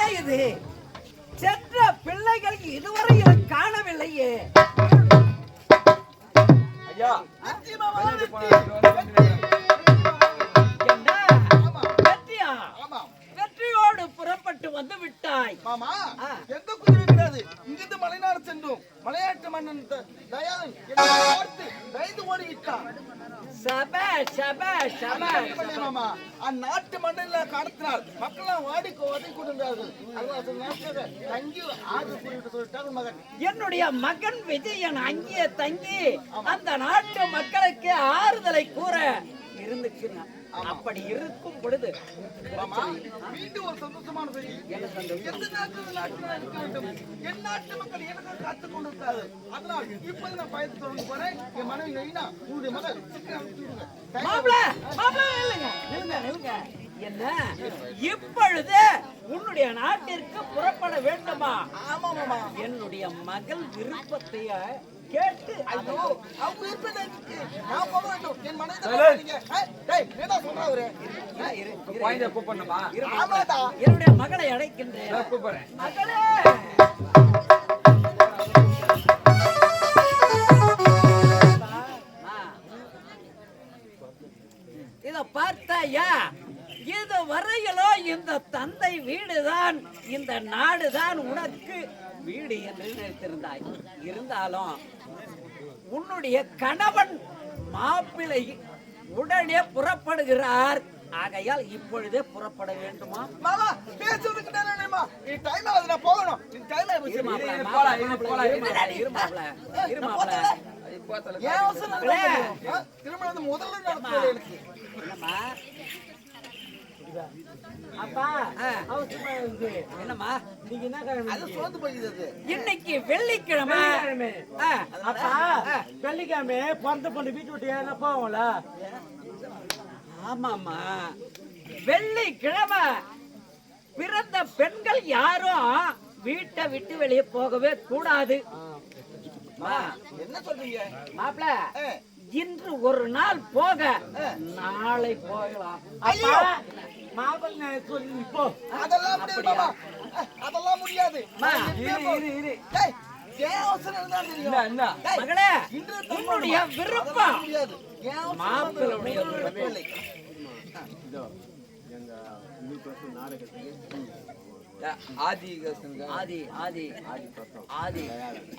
என்ன இது? சென்ற பிள்ளைகள் இதுவரையில் காணவில்லையே. ஐயா. புறப்பட்டு வந்து விட்டாய். மாமா. எந்த குதிரை கிடையாது இங்கிருந்து மலைநாடு சென்றோம். மலையாட்டு மன்னன் த- தயாளன் என்னை பார்த்து பயந்து ஓடி விட்டான் சபாஷ் சபாஷ் சபாஷ் மட்டுமல்ல மாமா. அந்நாட்டு மன்னனில் கடத்தினார் மக்கள்லாம் வாடி வதை கொண்டிருந்தார்கள். அதனால சில நாட்கள் தங்கி ஆறு மகன். என்னுடைய மகன் விஜயன் அங்கே தங்கி அந்த நாட்டு மக்களுக்கு ஆறுதலை கூற இருந்துச்சுங்க. அப்படி இருக்கும் பொழுது மீண்டும் ஒரு சந்தோஷமான செய்தி. எந்த நாட்டில் இருக்க வேண்டும்? என் நாட்டு மக்கள் எனக்கு காத்துக் கொண்டிருக்காரு. அதனால் இப்போது நான் பயத்து தொடங்க போறேன். என் மனைவி நெய்னா உங்களுடைய மகள் சீக்கிரம் என்ன? இப்பொழுது உன்னுடைய நாட்டிற்கு புறப்பட வேண்டுமா? ஆமா மாமா என்னுடைய மகள் விருப்பத்தைய கேட்டு. ஐயோ அவங்க இருப்பதை நான் போக வேண்டும். என் மனைவி கூப்பிடணுமா. என்னுடைய மகளை அழைக்கின்றேன். நான் கூப்பிடுறேன். மகளே! இந்த தந்தை வீடுதான் இந்த நாடுதான் உனக்கு வீடு என்று நினைத்திருந்தாய். இருந்தாலும் உன்னுடைய கணவன் மாப்பிள்ளை உடனே புறப்படுகிறார். ஆகையால் இப்பொழுதே புறப்பட வேண்டுமா? மாமா பேசுறதுக்கு நேரம் இல்லைம்மா. நீ டைம் ஆகுது நான் போகணும். நீ டைம் இரு மாப்ள, மாப்ள, திருமணம் முதல்ல எனக்கு. என்னம்மா? நீங்க என்ன கிழமை? அது சோர்ந்து போயிடுது அது. இன்னைக்கு வெள்ளிக்கிழமை. அப்பா வெள்ளிக்கிழமை பிறந்த பொண்ணு வீட்டு விட்டு ஏன்னா போவோம்ல. ஆமாம்மா. வெள்ளிக்கிழமை. பிறந்த பெண்கள் யாரும் வீட்டை விட்டு வெளியே போகவே கூடாது. என்ன சொல்றீங்க? மாப்ள ஆ, இன்று ஒரு நாள் போக. நாளை போகலாம். மாப்பிள்ளை சொல்லி இப்போ அதெல்லாம் ஆ, அதெல்லாம் முடியாது. இரு. இரு. டேய், உன்னுடைய விருப்பம். ஆதி ஆதி ஆதி. ஆதி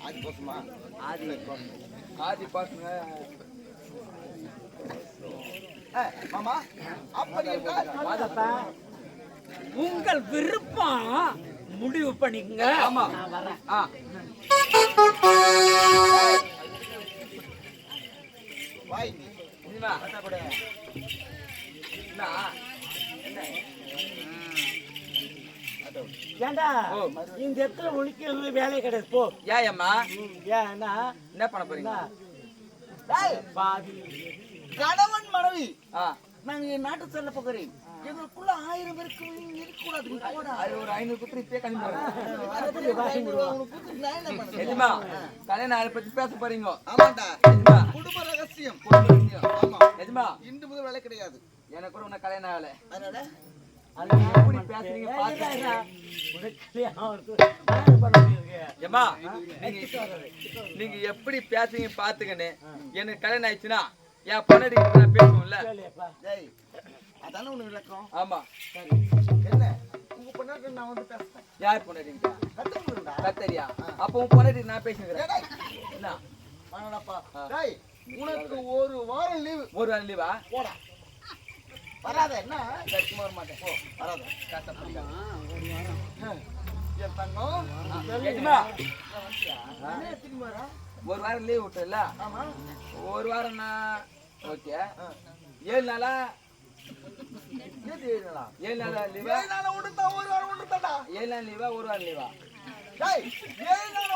அது கோசமா ஆதி ஆதி பாசுங்க மாமா அப்படி என்றால் உங்கள் விருப்பம். முடிவு பண்ணிக்கங்க. ஆமா. நான் வரேன். ஆ. வாய் ஏண்டா. இந்த இடத்துல உனக்கு வேலை கிடையாது போ. ஏன் அம்மா ஏன்னா என்ன பண்ண போறீங்க? கணவன் மனைவி. நாங்க என் நாட்டு செல்ல போகிறேன் எங்களுக்குள்ள ஆயிரம் பேருக்கு இருக்கக்கூடாது. ஒரு ஐநூறு குத்து இப்பயே? எதுமா கல்யாணம் அதை பத்தி பேச போறீங்க. ஆமாண்டா. எதுமா குடும்ப ரகசியம். ஆமா. எதுமா இன்று முதல் வேலை கிடையாது. எனக்கு கூட உன்ன கல்யாணம் ஆகல. அதனால? நீங்க எப்படி பேசுறீங்க பாத்துக்கன்னு எனக்கு கல்யாணம் ஆயிடுச்சுன்னா என் பொண்ணாடி நான் பேசணும்ல டேய் அதானே உனக்கு விளக்கம்? ஆமா. என்ன? உங்க பொண்ணாட்ட நான் வந்து பேசுறேன். யார் பொண்ணாடிங்க கத்துக்கணும்டா கத்தரியா? அப்போ உன் பொண்ணாடி நான் பேசுகிறேன் டேய், என்ன? வாங்கடாப்பா டேய் உனக்கு ஒரு வாரம் லீவு ஒரு வாரம் லீவா போடா. வராத என்ன? சரி, சும்மா வர மாட்டேன். போ வராத. என் தங்கம். எதுமா என்ன ஒரு வாரம் லீவ் விட்டுல? ஒரு வாரம்னா ஓகே ஏழு நாளா? ஏழு நாளா? ஏழு நாளா லீவா ஏழு நாளா ஒரு வாரம் ஏழு நாள் லீவா ஒரு வாரம் லீவா ஏழு நாளா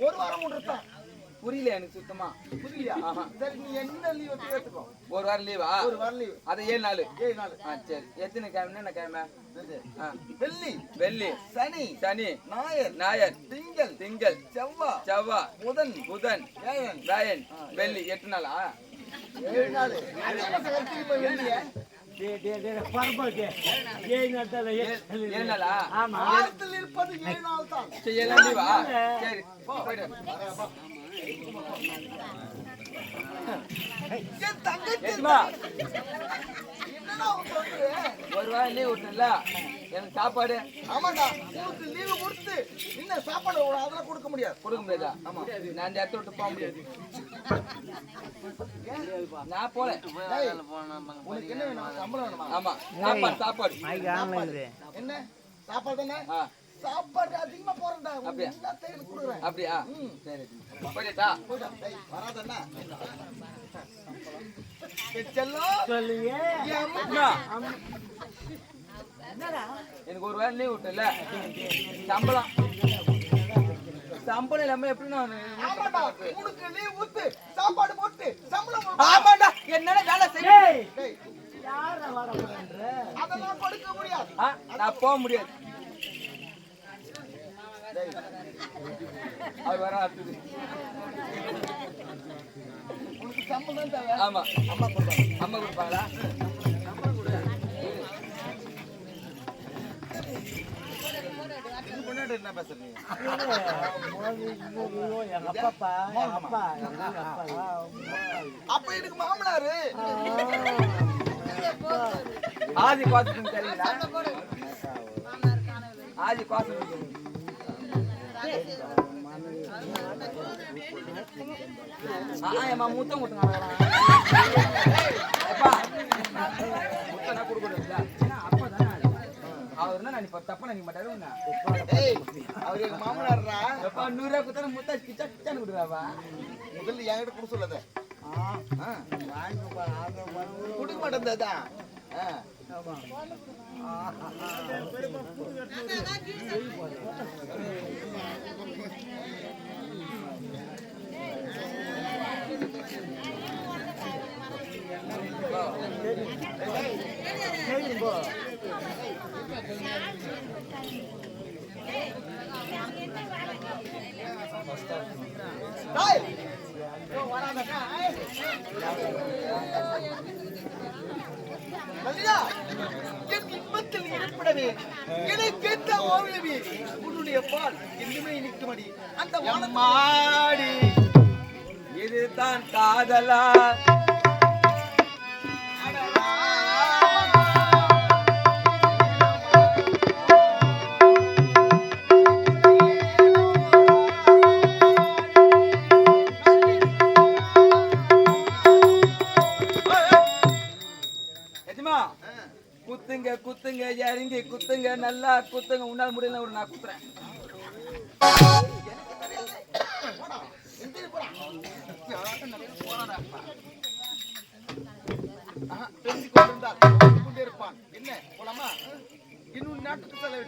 ஒரு வாரம் உடுத்தா? புரியல எனக்கு சுத்தமா? புரியலையா. சரி நீ என்ன லீவ் எடுத்துக்கோ ஒரு வாரம் லீவா ஒரு வாரம் லீவு அது ஏழு நாள். ஏழு நாள். ஆ சரி. எத்தனை கிழமை? என்ன கிழமை? வெள்ளி. வெள்ளி. சனி. சனி. ஞாயிறு. ஞாயர் திங்கள். திங்கள். செவ்வாய் செவ்வாய் புதன். புதன். ராயன் வெள்ளி. எட்டு நாளா? ஏழு நாள்? ஆமா. இருப்பது ஏழு நாள் தான். சரி ஒரு வாரம் லீவ் விட்டுல எனக்கு சாப்பாடு. ஆமாண்டா உனக்கு லீவு கொடுத்து இன்னும் சாப்பாடு ஒரு அதெல்லாம் கொடுக்க முடியாது. கொடுக்க முடியாதா? ஆமா. நான் இந்த இடத்த விட்டு போக முடியாது. நான் போல உனக்கு என்ன வேணும்? சம்பளம் வேணுமா? ஆமா. சாப்பாடு சாப்பாடு. என்ன? சாப்பாடு தானே? சாப்பாடு அதிகமா போறேன்டா. அப்படியா? கொடுக்குறேன். அப்படியா? சரி போயிட்டா வராதண்ணா. எனக்கு ஒரு வாரம் லீவ் விட்டுல. சம்பளம். சம்பளம் இல்லாம எப்படி நான் உனக்கு லீவ் ஊத்து சாப்பாடு போட்டு சம்பளம் கொடு. ஆமாண்டா என்னால வேலை செய்ய? அதெல்லாம் கொடுக்க முடியாது. ஆ, நான் போக முடியாது. அது வர அடுத்தது உனக்கு சம்பளம் தேவை ஆமா அம்மா கொடுப்பாங்க அம்மா கொடுப்பாங்களா என்ன பேசுறீங்க அப்பா, அப்பா. அப்ப எனக்கு மாமனாரு ஆதி பாத்து ஆதி கோசம் ஆமா முத்தம் கொடுத்துங்க முத்தம் நான் அப்பா அவர் என்ன நான் இப்ப தப்பா நினைக்க மாட்டாரு அவர் எங்க மாமனார்ரா எப்பா நூறு ரூபாய் கொடுத்தா முத்தா கிச்சா கிச்சான்னு கொடுக்குறாப்பா முதல்ல என்கிட்ட கொடுக்க சொல்லாத ஆ, கொடுக்க மாட்டேன் போ. டேய் யோ வராதடா ஏய் மல்லிகா என் இன்பத்தில் இருப்பிடவே என்னை கேட்ட ஓவியமே உன்னுடைய பால் இன்னுமே நிற்குமடி அந்த மாடி இதுதான் காதலா? இறங்கி குத்துங்க நல்லா குத்துங்க. உன்னால் முடியல ஒரு நான் குத்துறேன். இருப்பான் என்ன போலாமா இன்னும் நாட்டுக்கு செல்ல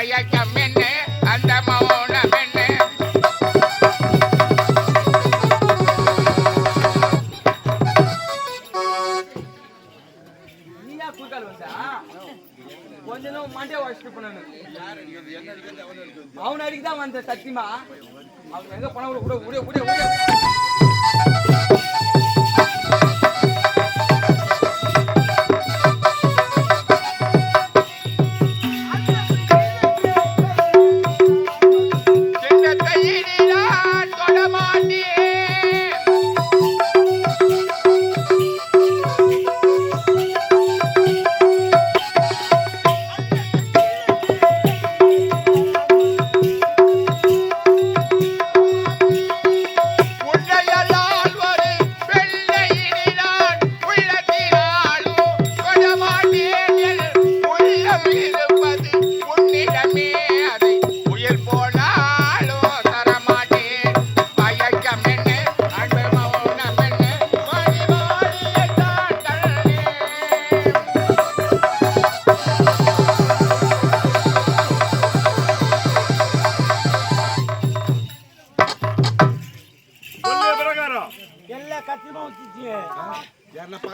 ay, ay, ay.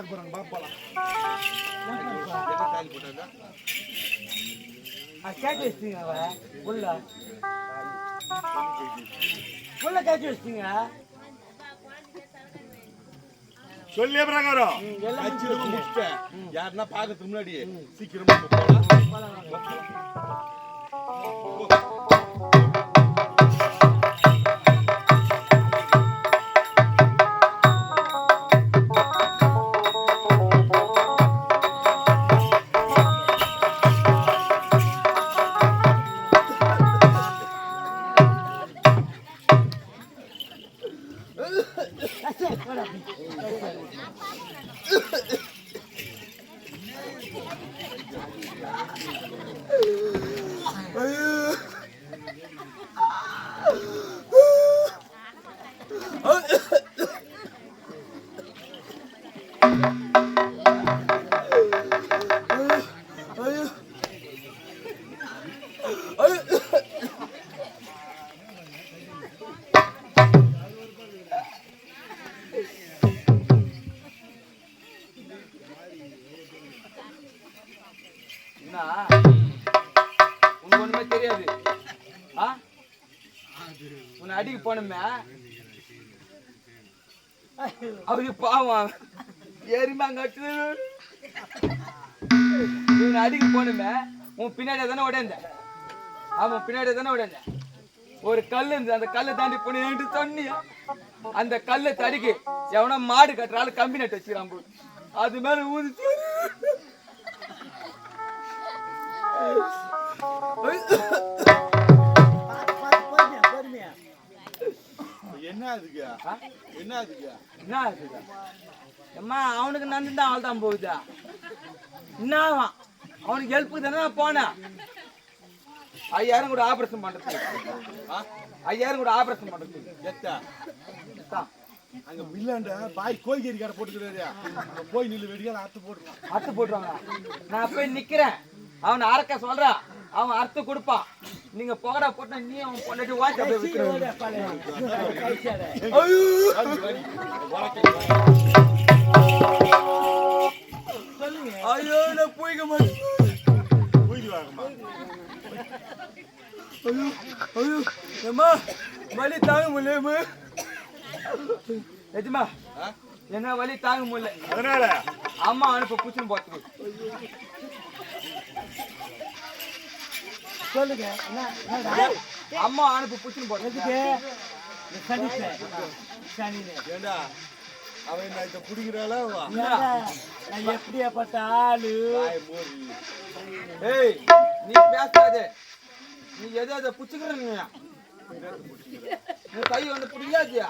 பார்க்க போறாங்க பாப்பலாம் கேட்டு வச்சுங்க அவ உள்ள. உள்ள கேட்டு வச்சுங்க சொல்லிய பிரகாரம் எல்லாம் கச்சிதமா முடிச்சிட்டேன் யாருன்னா பார்க்கறதுக்கு முன்னாடி சீக்கிரமா போலாம். அவரு பாவம். ஏறிமா கட்டு. உன்னை அடிக்க போனமே உன் பின்னாடி தானே உடையந்த ஆமா பின்னாடி தானே உடையந்த ஒரு கல் இருந்து அந்த கல்லை தாண்டி போனேன்ட்டு சொன்னியா? அந்த கல்லை தடிக்கு எவனோ மாடு கட்டுறாள் கம்பி நட்டு வச்சுக்கிறான் போல. அது மேல ஊதிச்சு. பொறுமையா என்ன அதுக்கு என்ன அதுக்கு என்ன ஆகுது அம்மா அவனுக்கு தான் ஆள் தான் போகுதா? என்ன அவனுக்கு ஹெல்ப்புக்கு தானே போனேன். ஐயாயிரம் கூட ஆபரேஷன் பண்றது? ஐயாயிரம் கூட ஆபரேஷன் பண்றது எத்தா? தான். அங்க மில்லாண்ட பாய் கோழிக்கறி கடை போட்டுக்கிறாரு. போய் நில்லு வெடிக்கால அத்து போட்டுருவான் அறுத்து போட்டுருவாங்க. நான் போய் நிக்கிறேன். அவன் அறக்க சொல்றான் அவன் அறுத்து கொடுப்பான். நீங்க போகடா போட்டா நீ அவன் பொண்டாட்டி வாட்ச் அப்படியே ஐயோ நான் போய்க்க மாட்டேன் போயிட்டு வாங்கம்மா. ஐயோ ஐயோ. அம்மா வலி தாங்க முடியல எஜமா ஆ? என்ன வலி தாங்க முடியல. அதனால? அம்மா அனுப்ப பூச்சின்னு போத்துக்கு சொல்லுங்க? அம்மா அனுப்ப பூச்சின்னு இந்த சனி சனின்னு ஏண்டா? அவன் என்ன இதை பிடிக்கிறாளா நான் எப்படியாப்பட்ட ஆளு? ஏய் நீ பேசாதே. நீ எதை அதை புச்சுக்கிறீங்க நீ கை வந்து பிடிக்காதியா?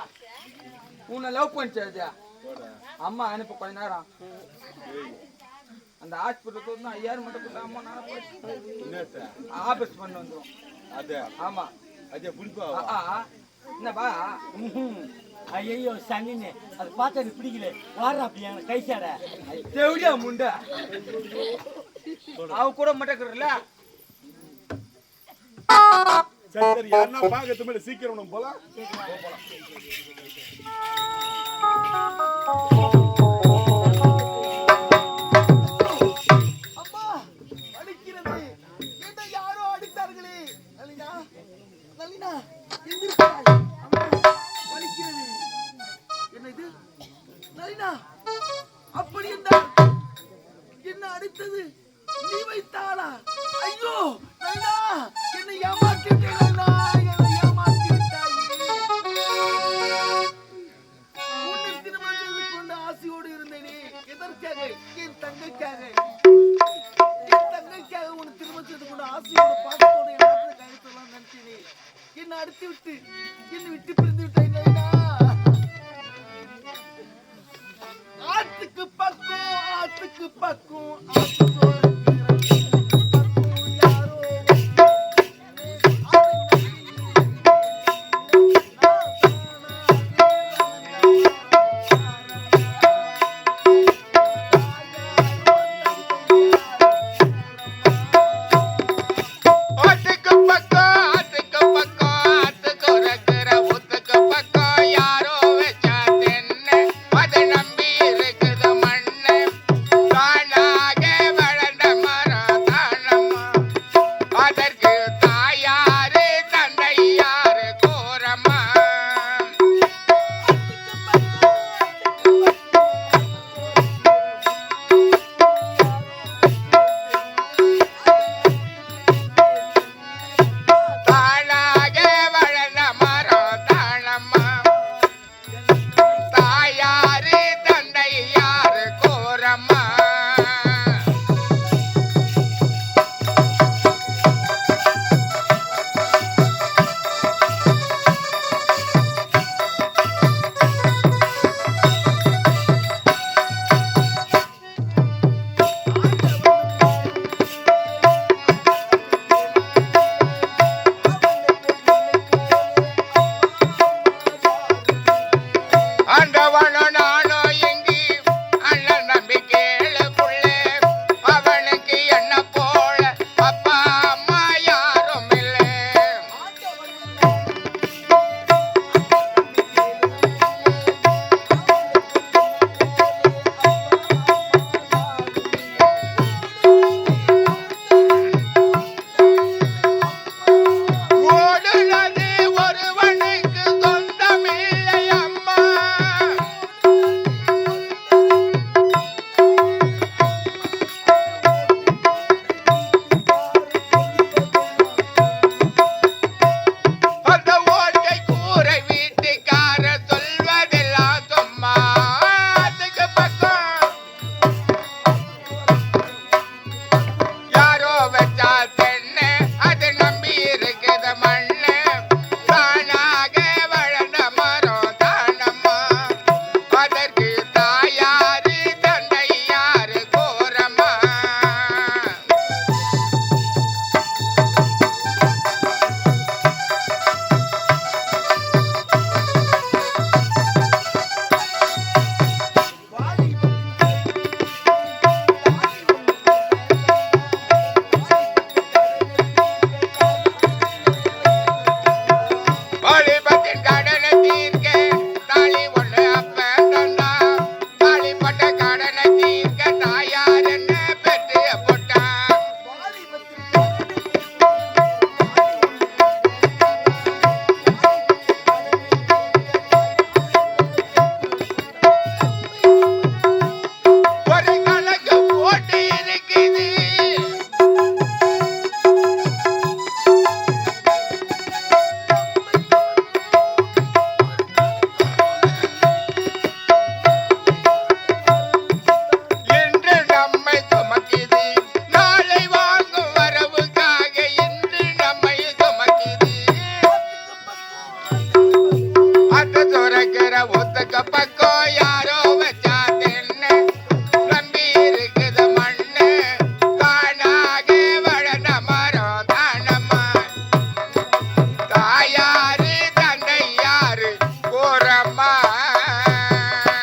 உன்னை லவ் பண்ணிச்சாதியா அம்மா அனுப்ப கொஞ்ச நேரம். அந்த ஹாஸ்பிட்டல் வந்து ஐயாயிரம் மட்டும் கொடுத்தா அம்மா நான் ஆபரேஷன் பண்ண வந்துடும் அத? ஆமா. அதே பிடிப்பா. என்னப்பா? ஐயோ சனின்னு அது பார்த்தா எனக்கு பிடிக்கல. வாடுறா அப்படி எனக்கு கைச்சாட தேவடியா முண்டை? அவ கூட மாட்டேங்கிறல சரி சரி யாருன்னா பார்க்கறது மேல சீக்கிரம் நம்ம போலாம். என்னது நளினா அப்படி என்ன அடித்தது? நீ வைத்தாளா? ஐயோ நளினா என்னை ஏமாற்றிட்டேன்